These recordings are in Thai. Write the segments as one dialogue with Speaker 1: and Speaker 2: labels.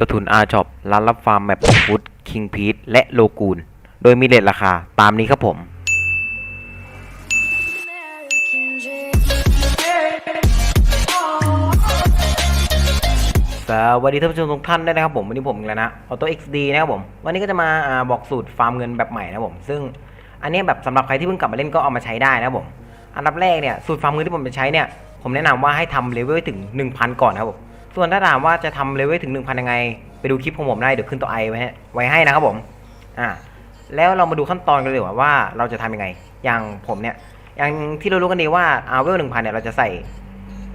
Speaker 1: กระทุนอาช็อปร้านรับฟาร์มแมปของฟุตคิงพีทและโลกูนโดยมีเลทราคาตามนี้ครับผม สวัสดีท่านผู้ชมทุกท่านด้วยนะครับผม วันนี้ผมอีกแล้วนะ Auto XD นะครับผม วันนี้ก็จะมาบอกสูตรฟาร์มเงินแบบใหม่นะครับผม ซึ่งอันนี้แบบสำหรับใครที่เพิ่งกลับมาเล่นก็เอามาใช้ได้นะครับผม อันดับแรกเนี่ยสูตรฟาร์มเงินที่ผมจะใช้เนี่ยผมแนะนำว่าให้ทำเลเวลถึง 1,000 ก่อนนะครับผม ส่วนถ้าถามว่าจะทำเลเวลถึง 1,000 ยังไง ไปดูคลิปของผมได้เดี๋ยวขึ้นตัวไอไว้ไว้ให้นะครับผมอ่าแล้วเรามาดูขั้นตอนกันเลยว่าวาเราจะทำยังไง อย่างผมเนี่ย อย่างที่เรารู้กันดีว่าอาเวลหนึ่งพันเนี่ยเราจะใส่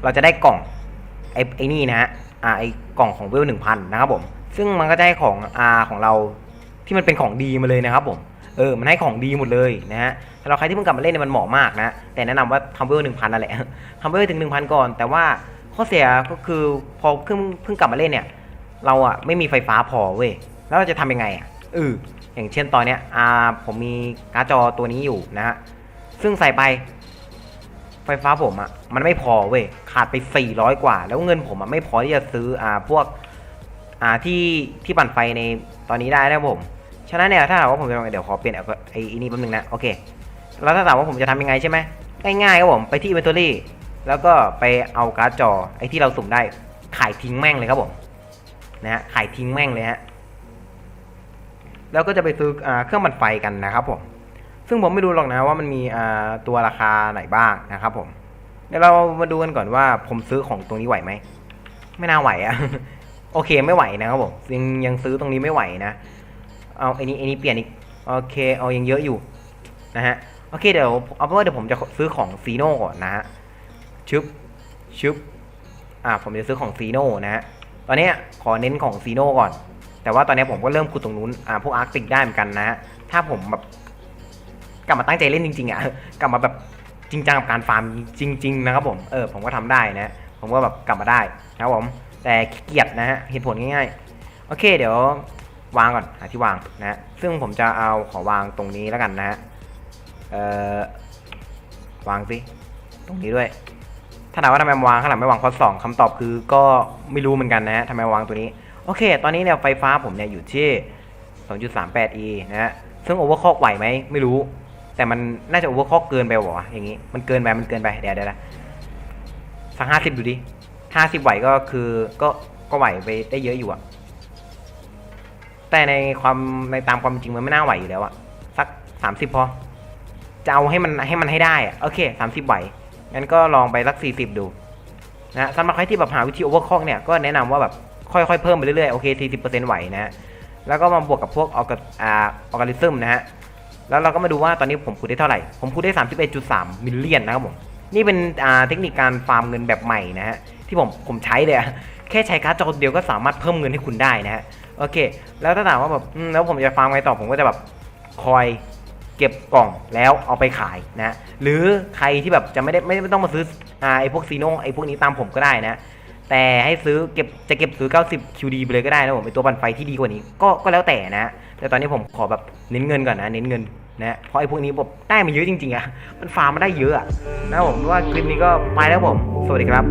Speaker 1: เราจะได้กล่องไอ้ไอ้นี่นะฮะอ่าไอ้กล่องของเวลหนึ่งพันนะครับผม ซึ่งมันก็จะให้ของอาของเราที่มันเป็นของดีมาเลยนะครับผม เออ มันให้ของดีหมดเลยนะฮะสำหรับใครที่เพิ่งกลับมาเล่นเนี่ยมันเหมาะมากนะ แต่แนะนำว่าทำเวลหนึ่งพันนั่นแหละทำเวลถึงหนึ่งพันก่อน แต่ว่า ข้อเสียก็คือพอเพิ่งเพิ่งกลับมาเล่นเนี่ย เราอะไม่มีไฟฟ้าพอเว้ยแล้วเราจะทำยังไงอะเอออย่างเช่นตอนเนี้ยอ่าผมมีการ์ดจอตัวนี้อยู่นะฮะซึ่งใส่ไป ไฟฟ้าผมอะมันไม่พอเว้ยขาดไป 400 กว่า แล้วเงินผมอะไม่พอที่จะซื้ออ่าพวกอ่าที่ที่ปั่นไฟในตอนนี้ได้นะครับผมฉะนั้นเนี่ยถ้าถามว่าผมจะทำไงเดี๋ยวขอเปลี่ยนเอาไอ้ไอ้นี่แป๊บนึงนะโอเค แล้วถ้าถามว่าผมจะทำยังไงใช่ไหมง่ายๆครับผมไปที่ inventory แล้วก็ไปเอาการ์ดจอไอ้ที่เราสุ่มได้ขายทิ้งแม่งเลยครับผมนะฮะขายทิ้งแม่งเลยฮะแล้วก็จะไปซื้ออเครื่องปั่นไฟกันนะครับผมซึ่งผมไม่รู้หรอกนะว่ามันมีตัวราคาไหนบ้างนะครับผมเดี๋ยวเรามาดูกันก่อนว่าผมซื้อของตรงนี้ไหวไหมไม่น่าไหวอะโอเคไม่ไหวนะครับผมยังยังซื้อตรงนี้ไม่ไหวนะเอาไอ้นี้ไอ้นี้เปลี่ยนอีกโอเคเอายังเยอะอยู่นะฮะโอเคเดี๋ยวเอาเป็นว่าเดี๋ยวผมจะซื้อของซีโน่ก่อนนะฮะ ชึบชึบอ่าผมจะซื้อของซีโน่นะฮะตอนนี้ขอเน้นของซีโน่ก่อน แต่ว่าตอนนี้ผมก็เริ่มขุดตรงนู้นอ่าพวกอาร์ติกได้เหมือนกันนะฮะถ้าผมแบบกลับมาตั้งใจเล่นจริงๆอะกลับมาแบบจริงจังกับการฟาร์มจริง ๆ นะครับผมเออผมก็ทำได้นะผมก็แบบกลับมาได้นะครับผมแต่ขี้เกียจนะฮะเหตุผลง่ายๆ โอเค เดี๋ยววางก่อนหาที่วางนะฮะซึ่งผมจะเอาขอวางตรงนี้แล้วกันนะฮะเอ่อวางสิตรงนี้ด้วย ถ้าถามว่าทำไมวางข้างหลังไม่วางข้อสองคำตอบคือก็ไม่รู้เหมือนกันนะฮะทำไมวางตัวนี้ โอเค ตอนนี้เนี่ยไฟฟ้าผมเนี่ยอยู่ที่ 2.38 e นะฮะ ซึ่งโอเวอร์คล็อกไหวไหมไม่รู้ แต่มันน่าจะโอเวอร์คล็อกเกินไปวะอย่างงี้ มันเกินไป มันเกินไป เดี๋ยวเดี๋ยวสักห้าสิบดูดิห้าสิบไหวก็คือก็ก็ไหวไปได้เยอะอยู่อะแต่ในความในตามความจริงมันไม่น่าไหวอยู่แล้วอะสักสามสิบพอ จะเอาให้มันให้มันให้ได้อะโอเคสามสิบไหว งั้นก็ลองไปสักสี่สิบดูนะสำหรับใครที่แบบหาวิธีโอเวอร์คล็อกเนี่ยก็แนะนำว่าแบบค่อยๆเพิ่มไปเรื่อยๆโอเคสี่สิบเปอร์เซ็นต์ไหวนะฮะแล้วก็มาบวกกับพวกออกอ่าออกริทึมนะฮะแล้วเราก็มาดูว่าตอนนี้ผมคูดได้เท่าไหร่ ผมคูดได้ 31.3 มิลเลียนนะครับผมนี่เป็นอ่าเทคนิคการฟาร์มเงินแบบใหม่นะฮะที่ผมผมใช้เลยอะแค่ใช้การ์ดจอเดียวก็สามารถเพิ่มเงินให้คุณได้นะฮะโอเค แล้วถ้าถามว่าแบบแล้วผมจะฟาร์มไงต่อผมก็จะแบบคอย เก็บกล่องแล้วเอาไปขายนะหรือใครที่แบบจะไม่ได้ไม่ไม่ต้องมาซื้ออ่าไอพวกซีโน่ไอพวกนี้ตามผมก็ได้นะแต่ให้ซื้อเก็บจะเก็บซื้อ 90 QD ไปเลยก็ได้นะผมเป็นตัวบันไฟที่ดีกว่านี้ก็ก็แล้วแต่นะแต่ตอนนี้ผมขอแบบเน้นเงินก่อนนะเน้นเงินนะเพราะไอ้พวกนี้แบบได้มาเยอะจริงๆอะมันฟาร์มมาได้เยอะนะผมว่าคลิปนี้ก็ไปแล้วผม สวัสดีครับ